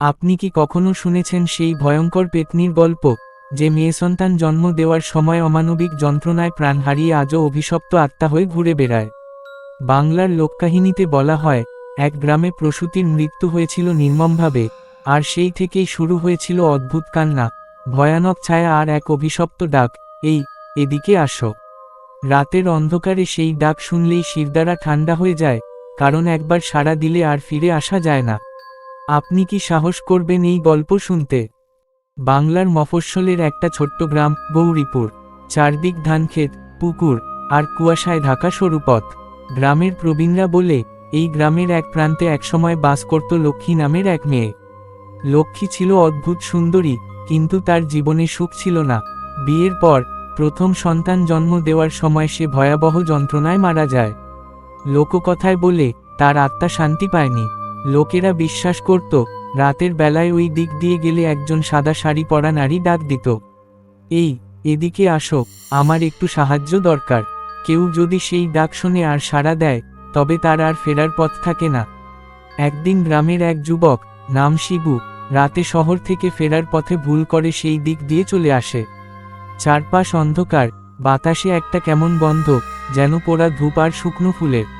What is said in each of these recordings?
আপনি কি কখনো শুনেছেন সেই ভয়ঙ্কর পেতনির গল্প, যে মেয়ে সন্তান জন্ম দেওয়ার সময় অমানবিক যন্ত্রণায় প্রাণ হারিয়ে আজও অভিশপ্ত আত্মা হয়ে ঘুরে বেড়ায়? বাংলার লোককাহিনীতে বলা হয়, এক গ্রামে প্রসূতির মৃত্যু হয়েছিল নির্মমভাবে, আর সেই থেকেই শুরু হয়েছিল অদ্ভুত কান্না, ভয়ানক ছায়া আর এক অভিশপ্ত ডাক, এই, এদিকে আসো। রাতের অন্ধকারে সেই ডাক শুনলেই শিরদারা ঠান্ডা হয়ে যায়, কারণ একবার সাড়া দিলে আর ফিরে আসা যায় না। আপনি কি সাহস করবেন এই গল্প শুনতে? বাংলার মফস্বলের একটা ছোট্ট গ্রাম, গৌরীপুর। চারদিক ধানক্ষেত, পুকুর আর কুয়াশায় ঢাকা সরু পথ গ্রামের প্রবীণরা বলে, এই গ্রামের এক প্রান্তে একসময় বাস করত লক্ষ্মী নামের এক মেয়ে। লক্ষ্মী ছিল অদ্ভুত সুন্দরী, কিন্তু তার জীবনে সুখ ছিল না। বিয়ের পর, প্রথম সন্তান জন্ম দেওয়ার সময় সে ভয়াবহ যন্ত্রণায় মারা যায়। লোককথায় বলে, তার আত্মা শান্তি পায়নি। লোকেরা বিশ্বাস করত, রাতের বেলায় ওই দিক দিয়ে গেলে একজন সাদা শাড়ি পরা নারী ডাক দিত। এই, এদিকে আসো, আমার একটু সাহায্য দরকার। কেউ যদি সেই ডাক শুনে আর সাড়া দেয়, তবে তার আর ফেরার পথ থাকে না। একদিন গ্রামের এক যুবক, নাম শিবু, রাতে শহর থেকে ফেরার পথে ভুল করে সেই দিক দিয়ে চলে আসে। চারপাশ অন্ধকার, বাতাসে একটা কেমন গন্ধ, যেন পোড়া ধূপ আর শুকনো ফুলের।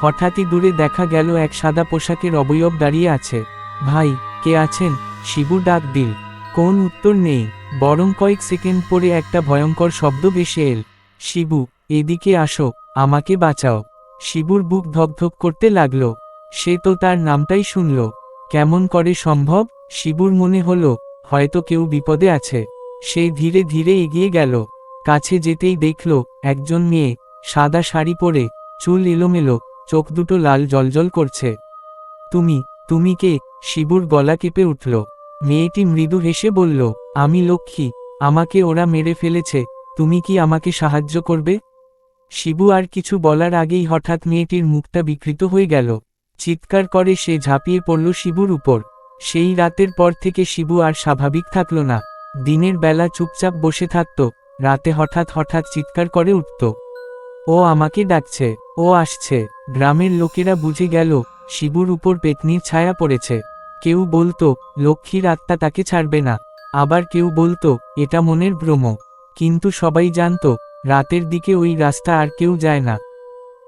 হঠাৎই দূরে দেখা গেল এক সাদা পোশাকের অবয়ব দাঁড়িয়ে আছে। ভাই, কে আছেন? শিবু ডাক দিল। কোন উত্তর নেই। বরং কয়েক সেকেন্ড পরে একটা ভয়ঙ্কর শব্দ ভেসে এল। শিবু, এদিকে আসো, আমাকে বাঁচাও। শিবুর বুক ধকধক করতে লাগল। সে তো তার নামটাই শুনল। কেমন করে সম্ভব? শিবুর মনে হলো, হয়তো কেউ বিপদে আছে। সে ধীরে ধীরে এগিয়ে গেল। কাছে যেতেই দেখল, একজন মেয়ে, সাদা শাড়ি পরে, চুল এলোমেলো। চোখ দুটো লাল জলজল করছে। তুমি তুমি কে? শিবুর গলা কেঁপে উঠল। মেয়েটি মৃদু হেসে বলল, আমি লক্ষ্মী, আমাকে ওরা মেরে ফেলেছে, তুমি কি আমাকে সাহায্য করবে? শিবু আর কিছু বলার আগেই হঠাৎ মেয়েটির মুখটা বিকৃত হয়ে গেল। চিৎকার করে সে ঝাঁপিয়ে পড়ল শিবুর উপর। সেই রাতের পর থেকে শিবু আর স্বাভাবিক থাকল না। দিনের বেলা চুপচাপ বসে থাকত। রাতে হঠাৎ হঠাৎ চিৎকার করে উঠত। ও আমাকে ডাকছে, ও আসছে। গ্রামের লোকেরা বুঝে গেল, শিবুর উপর পেতনির ছায়া পড়েছে। কেউ বলতো, লক্ষ্মীর আত্মা তাকে ছাড়বে না। আবার কেউ বলতো, এটা মনের ভ্রম। কিন্তু সবাই জানত, রাতের দিকে ওই রাস্তা আর কেউ যায় না।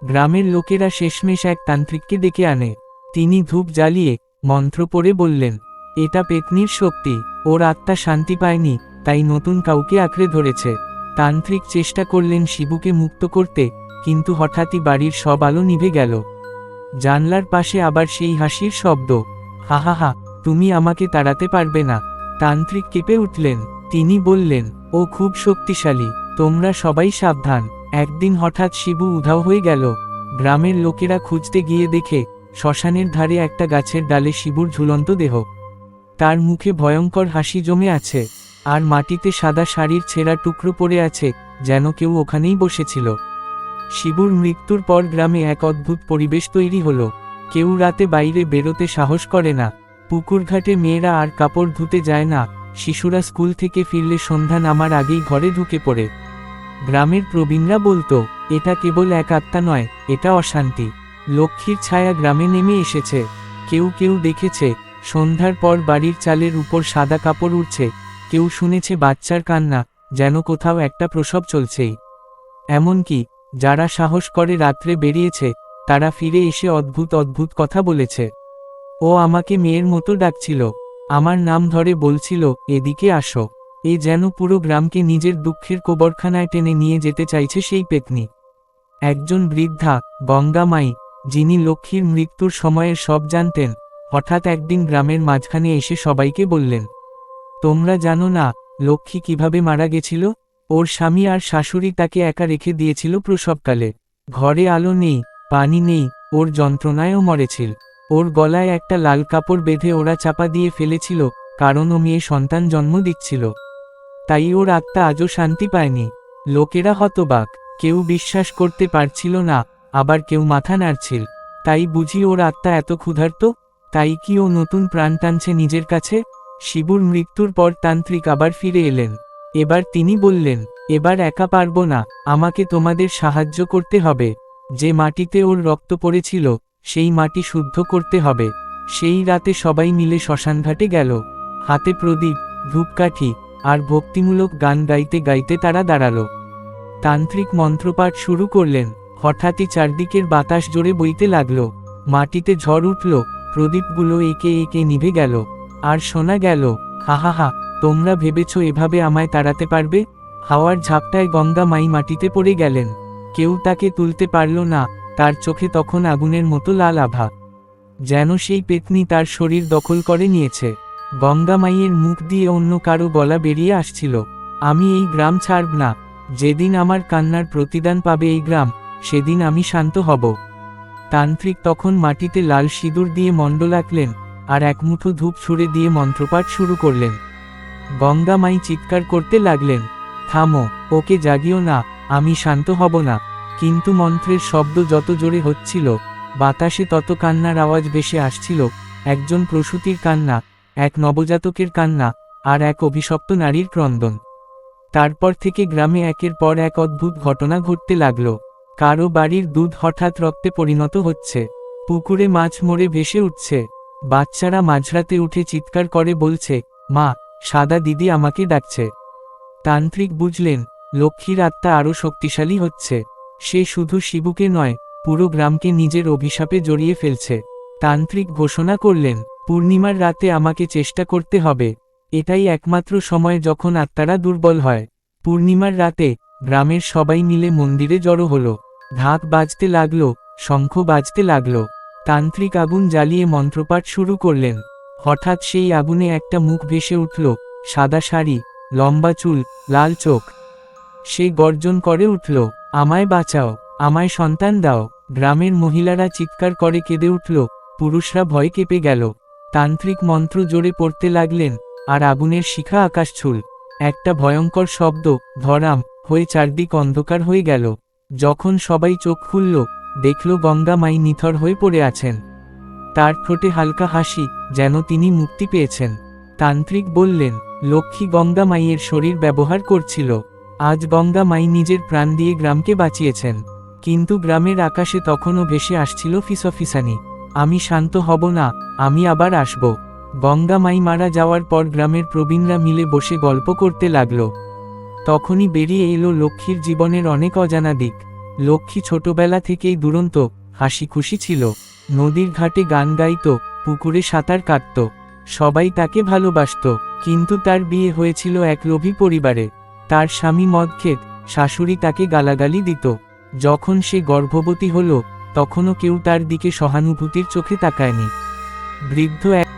গ্রামের লোকেরা শেষমেশ এক তান্ত্রিককে ডেকে আনে। তিনি ধূপ জ্বালিয়ে, মন্ত্র পড়ে বললেন, এটা পেতনির শক্তি। ওর আত্মা শান্তি পায়নি, তাই নতুন কাউকে আঁকড়ে ধরেছে। তান্ত্রিক চেষ্টা করলেন শিবুকে মুক্ত করতে, কিন্তু হঠাৎই বাড়ির সব আলো নিভে গেল। জানলার পাশে আবার সেই হাসির শব্দ, হা হা হা, তুমি আমাকে তাড়াতে পারবে না। তান্ত্রিক কেঁপে উঠলেন। তিনি বললেন, ও খুব শক্তিশালী, তোমরা সবাই সাবধান। একদিন হঠাৎ শিবু উধাও হয়ে গেল। গ্রামের লোকেরা খুঁজতে গিয়ে দেখে, শ্মশানের ধারে একটা গাছের ডালে শিবুর ঝুলন্ত দেহ। তার মুখে ভয়ঙ্কর হাসি জমে আছে। আর মাটিতে সাদা শাড়ির ছেঁড়া টুকরো পড়ে আছে, যেন কেউ ওখানেই বসেছিল। শিবুর মৃত্যুর পর গ্রামে এক অদ্ভুত পরিবেশ তৈরি হলো। কেউ রাতে বাইরে বেরোতে সাহস করে না। পুকুরঘাটে মেয়েরা আর কাপড় ধুতে যায় না। শিশুরা স্কুল থেকে ফিরলে সন্ধ্যা নামার আগেই ঘরে ঢুকে পড়ে। গ্রামের প্রবীণরা বলতো, এটা কেবল এক আত্মা নয়, এটা অশান্তি। লক্ষ্মীর ছায়া গ্রামে নেমে এসেছে। কেউ কেউ দেখেছে, সন্ধ্যার পর বাড়ির চালের উপর সাদা কাপড় উঠছে কেউ শুনেছে বাচ্চার কান্না, যেন কোথাও একটা প্রসব চলছেই। এমনকি, যারা সাহস করে রাত্রে বেরিয়েছে, তারা ফিরে এসে অদ্ভুত অদ্ভুত কথা বলেছে। ও আমাকে মেয়ের মতো ডাকছিল। আমার নাম ধরে বলছিল, এদিকে আসো। এ যেন পুরো গ্রামকে নিজের দুঃখের কোবরখানায় টেনে নিয়ে যেতে চাইছে সেই পেতনি। একজন বৃদ্ধা গঙ্গামাই যিনি লক্ষ্মীর মৃত্যুর সময়ের সব জানতেন, হঠাৎ একদিন গ্রামের মাঝখানে এসে সবাইকে বললেন তোমরা জানো না, লক্ষ্মী কীভাবে মারা গেছিল? ওর স্বামী আর শাশুড়ি তাকে একা রেখে দিয়েছিল প্রসবকালে। ঘরে আলো নেই, পানি নেই, ওর যন্ত্রণায়ও মরেছিল। ওর গলায় একটা লাল কাপড় বেঁধে ওরা চাপা দিয়ে ফেলেছিল, কারণ ও মেয়ে সন্তান জন্ম দিচ্ছিল। তাই ওর আত্মা আজও শান্তি পায়নি। লোকেরা হতবাক, কেউ বিশ্বাস করতে পারছিল না, আবার কেউ মাথা নাড়ছিল। তাই বুঝি ওর আত্মা এত ক্ষুধার্ত? তাই কি ও নতুন প্রাণ টানছে নিজের কাছে? শিবুর মৃত্যুর পর তান্ত্রিক আবার ফিরে এলেন। এবার তিনি বললেন, এবার একা পারব না, আমাকে তোমাদের সাহায্য করতে হবে। যে মাটিতে ওর রক্ত পড়েছিল, সেই মাটি শুদ্ধ করতে হবে। সেই রাতে সবাই মিলে শ্মশানঘাটে গেল। হাতে প্রদীপ, ধূপকাঠি আর ভক্তিমূলক গান গাইতে গাইতে তারা দাঁড়াল। তান্ত্রিক মন্ত্রপাঠ শুরু করলেন। হঠাৎই চারদিকের বাতাস জোরে বইতে লাগল। মাটিতে ঝড় উঠল। প্রদীপগুলো একে একে নিভে গেল। আর শোনা গেল, হা হা হা, তোমরা ভেবেছ এভাবে আমায় তাড়াতে পারবে? হাওয়ার ঝাপটায় গঙ্গা মাই মাটিতে পড়ে গেলেন। কেউ তাকে তুলতে পারল না, তার চোখে তখন আগুনের মতো লাল আভা। যেন সেই পেতনি তার শরীর দখল করে নিয়েছে। গঙ্গা মাইয়ের মুখ দিয়ে অন্য কারও গলা বেরিয়ে আসছিল। আমি এই গ্রাম ছাড়ব না। যেদিন আমার কান্নার প্রতিদান পাবে এই গ্রাম, সেদিন আমি শান্ত হব। তান্ত্রিক তখন মাটিতে লাল সিঁদুর দিয়ে মণ্ডল আঁকলেন আর এক মুঠো ধূপ ছুঁড়ে দিয়ে মন্ত্রপাঠ শুরু করলেন। গঙ্গা মাই চিৎকার করতে লাগলেন, থামো, ওকে জাগিও না, আমি শান্ত হব না। কিন্তু মন্ত্রের শব্দ যত জোরে হচ্ছিল, বাতাসে তত কান্নার আওয়াজ বেশি আসছিল, একজন প্রসূতির কান্না, এক নবজাতকের কান্না, আর এক অভিশপ্ত নারীর ক্রন্দন। তারপর থেকে গ্রামে একের পর এক অদ্ভুত ঘটনা ঘটতে লাগল। কারও বাড়ির দুধ হঠাৎ রক্তে পরিণত হচ্ছে, পুকুরে মাছ মরে ভেসে উঠছে। বাচ্চারা মাঝরাতে উঠে চিৎকার করে বলছে, মা, সাদা দিদি আমাকে ডাকছে। তান্ত্রিক বুঝলেন, লক্ষ্মীর আত্মা আরও শক্তিশালী হচ্ছে। সে শুধু শিবুকে নয়, পুরো গ্রামকে নিজের অভিশাপে জড়িয়ে ফেলছে। তান্ত্রিক ঘোষণা করলেন, পূর্ণিমার রাতে আমাকে চেষ্টা করতে হবে। এটাই একমাত্র সময় যখন আত্মারা দুর্বল হয়। পূর্ণিমার রাতে গ্রামের সবাই মিলে মন্দিরে জড়ো হলো। ঢাক বাজতে লাগল, শঙ্খ বাজতে লাগল। তান্ত্রিক আগুন জ্বালিয়ে মন্ত্রপাঠ শুরু করলেন। হঠাৎ সেই আগুনে একটা মুখ ভেসে উঠল, সাদা শাড়ি, লম্বা চুল, লাল চোখ। সে গর্জন করে উঠল, আমায় বাঁচাও, আমায় সন্তান দাও। গ্রামের মহিলারা চিৎকার করে কেঁদে উঠল, পুরুষরা ভয় কেঁপে গেল। তান্ত্রিক মন্ত্র জোরে পড়তে লাগলেন, আর আগুনের শিখা আকাশ ছুল। একটা ভয়ঙ্কর শব্দ, ধরাম, হয়ে চারদিক অন্ধকার হয়ে গেল। যখন সবাই চোখ খুলল দেখল গঙ্গা মাই নিথর হয়ে পড়ে আছেন। তার ঠোঁটে হালকা হাসি, যেন তিনি মুক্তি পেয়েছেন। তান্ত্রিক বললেন, লক্ষ্মী গঙ্গা মাইয়ের শরীর ব্যবহার করছিল। আজ গঙ্গা মাই নিজের প্রাণ দিয়ে গ্রামকে বাঁচিয়েছেন। কিন্তু গ্রামের আকাশে তখনও ভেসে আসছিল ফিসফিসানি। আমি শান্ত হব না, আমি আবার আসব। গঙ্গা মাই মারা যাওয়ার পর গ্রামের প্রবীণরা মিলে বসে গল্প করতে লাগল। তখনই বেরিয়ে এলো লক্ষ্মীর জীবনের অনেক অজানা দিক। লক্ষ্মী ছোটবেলা থেকেই দুরন্ত হাসি খুশি ছিল। নদীর ঘাটে গান গাইত, পুকুরে সাঁতার কাটত। সবাই তাকে ভালোবাসত, কিন্তু তার বিয়ে হয়েছিল এক লোভী পরিবারে। তার স্বামী মদ খেত শাশুড়ি তাকে গালাগালি দিত। যখন সে গর্ভবতী হল, তখনও কেউ তার দিকে সহানুভূতির চোখে তাকায়নি। বৃদ্ধ এক